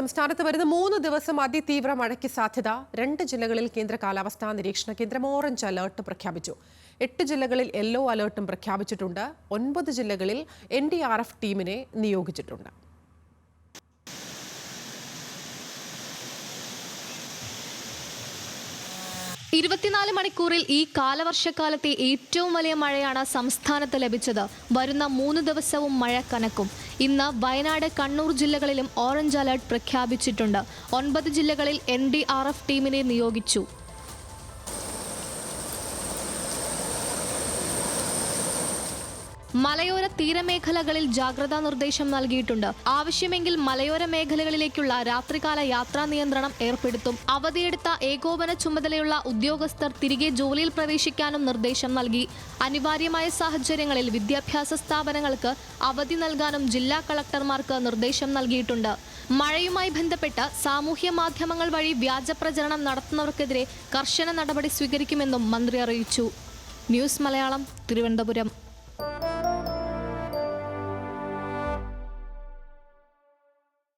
സംസ്ഥാനത്ത് വരുന്ന മൂന്ന് ദിവസം അതിതീവ്ര മഴയ്ക്ക് സാധ്യത. രണ്ട് ജില്ലകളിൽ കേന്ദ്ര കാലാവസ്ഥാ നിരീക്ഷണ കേന്ദ്രം ഓറഞ്ച് അലേർട്ട് പ്രഖ്യാപിച്ചു. എട്ട് ജില്ലകളിൽ യെല്ലോ അലേർട്ടും പ്രഖ്യാപിച്ചിട്ടുണ്ട്. ഒൻപത് ജില്ലകളിൽ എൻ ടീമിനെ നിയോഗിച്ചിട്ടുണ്ട്. ഇരുപത്തിനാല് മണിക്കൂറിൽ ഈ കാലവർഷക്കാലത്തെ ഏറ്റവും വലിയ മഴയാണ് സംസ്ഥാനത്ത് ലഭിച്ചത്. വരുന്ന മൂന്ന് ദിവസവും മഴ കനക്കും. ഇന്ന് വയനാട് കണ്ണൂർ ജില്ലകളിലും ഓറഞ്ച് അലർട്ട് പ്രഖ്യാപിച്ചിട്ടുണ്ട്. ഒൻപത് ജില്ലകളിൽ എൻ ഡി ആർ എഫ് ടീമിനെ നിയോഗിച്ചു. മലയോര തീരമേഖലകളിൽ ജാഗ്രതാ നിർദ്ദേശം നൽകിയിട്ടുണ്ട്. ആവശ്യമെങ്കിൽ മലയോര മേഖലകളിലേക്കുള്ള രാത്രികാല യാത്രാ നിയന്ത്രണം ഏർപ്പെടുത്തും. അവധിയെടുത്ത ഏകോപന ചുമതലയുള്ള ഉദ്യോഗസ്ഥർ തിരികെ ജോലിയിൽ പ്രവേശിക്കാനും നിർദ്ദേശം നൽകി. അനിവാര്യമായ സാഹചര്യങ്ങളിൽ വിദ്യാഭ്യാസ സ്ഥാപനങ്ങൾക്ക് അവധി നൽകാനും ജില്ലാ കളക്ടർമാർക്ക് നിർദ്ദേശം നൽകിയിട്ടുണ്ട്. മഴയുമായി ബന്ധപ്പെട്ട് സാമൂഹ്യ മാധ്യമങ്ങൾ വഴി വ്യാജ പ്രചരണം നടത്തുന്നവർക്കെതിരെ കർശന നടപടി സ്വീകരിക്കുമെന്നും മന്ത്രി അറിയിച്ചു. ന്യൂസ് മലയാളം തിരുവനന്തപുരം.